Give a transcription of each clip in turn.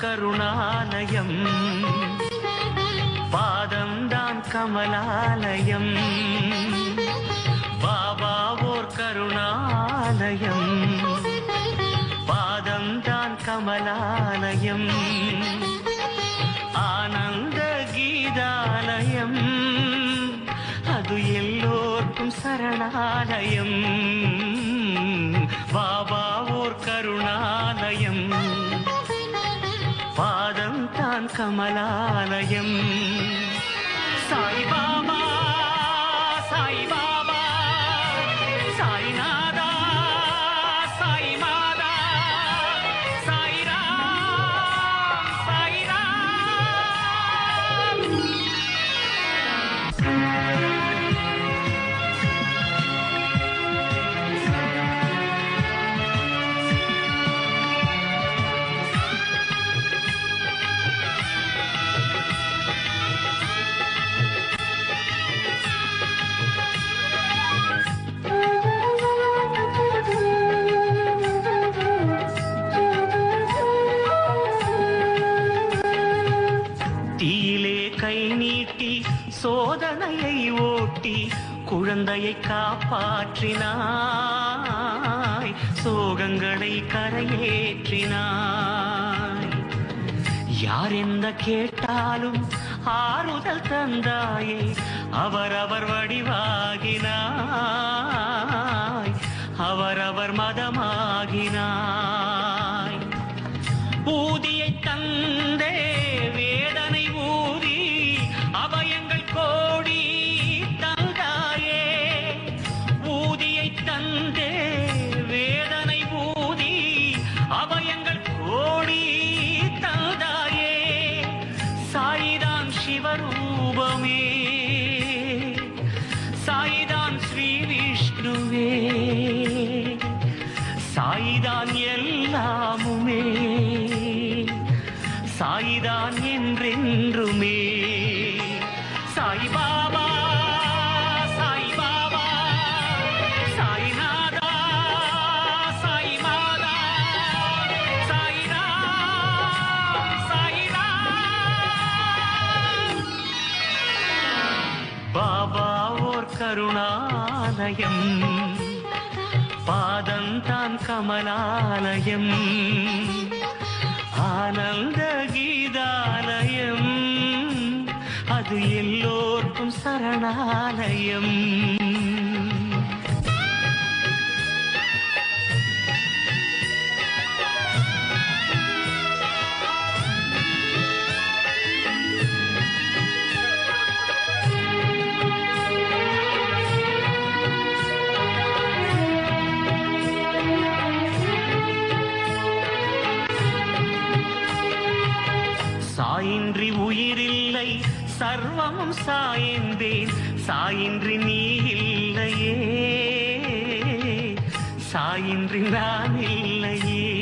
பாபா ஓர் கருணாலயம். பாதம்தான் கமலாலயம். பாபா ஓர் கருணாலயம். பாதம்தான் கமலாலயம். ஆனந்த கீதாலயம். அது எல்லோருக்கும் சரணாலயம். பாபா ஓர் கருணாலயம். कमलालयम्। யானையை ஓட்டி குழந்தையை காப்பாற்றினாய். சோகங்களை கரையேற்றினாய். யார் எந்த கேட்டாலும் ஆறுதல் தந்தாயே. அவரவர் வடிவாகினாய். அவரவர் மதமாகினாய். பாபா ஓர் கருணாலயம். பாதந்தான் கமலாலயம். ஆனந்த கீதாலயம். அது எல்லோர்க்கும் சரணாலயம். சாயின்றி உயிரில்லை சர்வமும் சாயந்தேன். சாயின்றி நீ இல்லையே சாயின்றி நான் இல்லையே.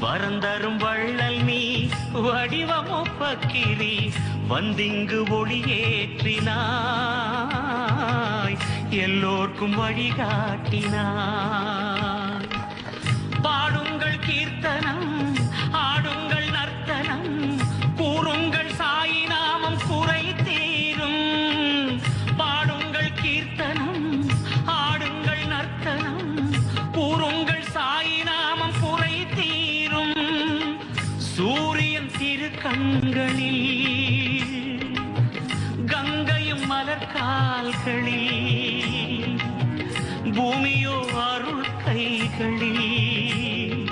வரந்தரும் வள்ளல் நீ வடிவமோ பக்கிரி வந்திங்கு ஒளியேற்றினாய். எல்லோர்க்கும் வழிகாட்டினாய். கைகளில்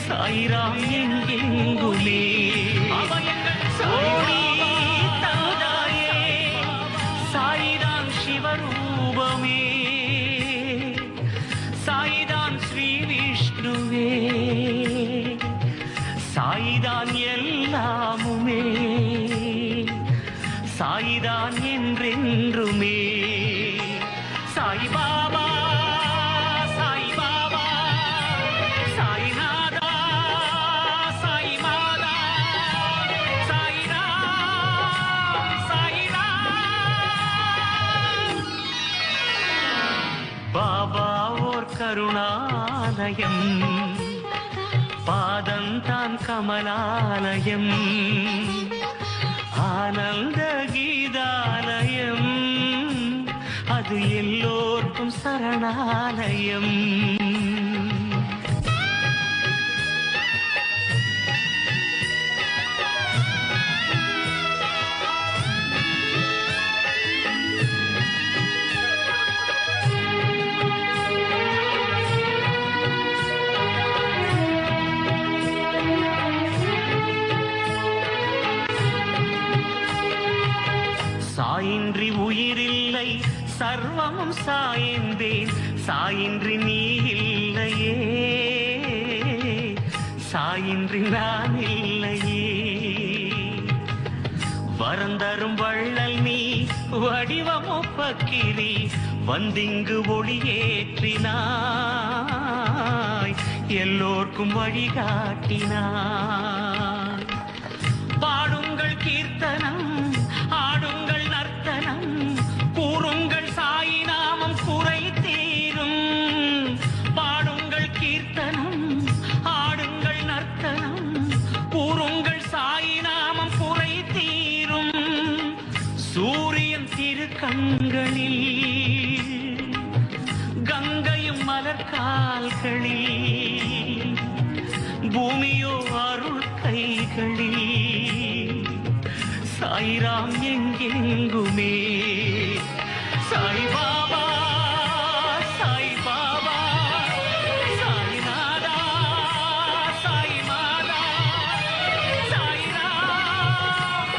சாய்ராம் எங்கெங்குமே சோனி சோடி தந்தாயே சிவரூபமே. சாயிதான் ஸ்ரீ விஷ்ணுவே சாயிதான் எல்லாமுமே சாயிதான் என்றென்றுமே. சாய்பாபா. கருணாலயம். பாதம் தான் கமலாலயம். ஆனந்த கீதாலயம். அது எல்லோருக்கும் சரணாலயம். சர்வமும் சாய்ந்தேன். சாயின்றி நீ இல்லையே. சாயின்றி நான் இல்லையே. வரந்தரும் வள்ளல் நீ வடிவமொப்பக்கிரி வந்திங்கு ஒளியேற்றினாய் எல்லோர்க்கும் வழிகாட்டினாய். கண்களில் கங்கையும் மலர் கால்களில் பூமியோ அருள் கைகளில் சாய்ராம் எங்கெங்குமே.